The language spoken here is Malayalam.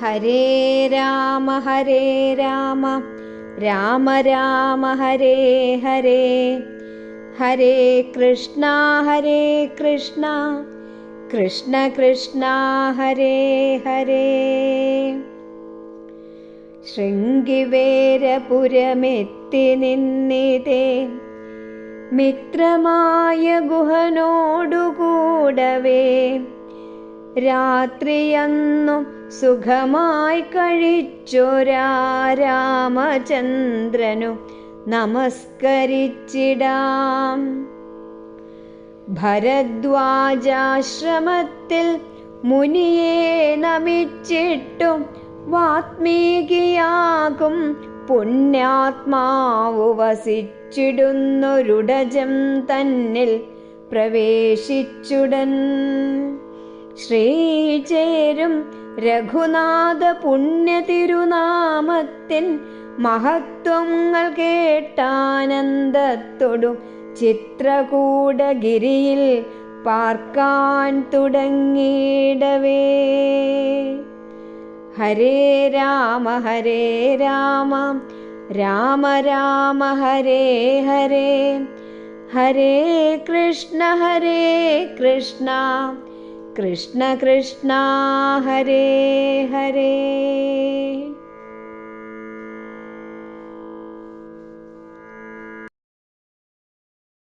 ഹരേ രാമ ഹരേ രാമ രാമ രാമ ഹരേ ഹരേ ഹരേ കൃഷ്ണ ഹരേ കൃഷ്ണ കൃഷ്ണ കൃഷ്ണ ഹരേ ഹരേ ശൃംഗിവേരപുരമെത്തി നിന്നിതേ മിത്രമായ ഗുഹനോടുകൂടവേ രാത്രിയന്നു സുഖമായി കഴിച്ചൊരാ രാമചന്ദ്രനു നമസ്കരിച്ചിടാം. ഭരദ്വാജാശ്രമത്തിൽ മുനിയെ നമിച്ചിട്ടു വാത്മീകിയാകും പുണ്യാത്മാവു വസിച്ചിടുന്നൊരുടജം തന്നിൽ പ്രവേശിച്ചുടൻ. ശ്രീചേരും രഘുനാഥ പുണ്യ തിരുനാമത്തിൻ മഹത്വങ്ങൾ കേട്ടാനന്ദത്തൊടും ചിത്രകൂടഗിരിയിൽ പാർക്കാൻ തുടങ്ങിയിടവേ. ഹരേ രാമ ഹരേ രാമ രാമ രാമ ഹരേ ഹരേ. ഹരേ കൃഷ്ണ ഹരേ കൃഷ്ണ. കൃഷ്ണ കൃഷ്ണ ഹരേ ഹരേ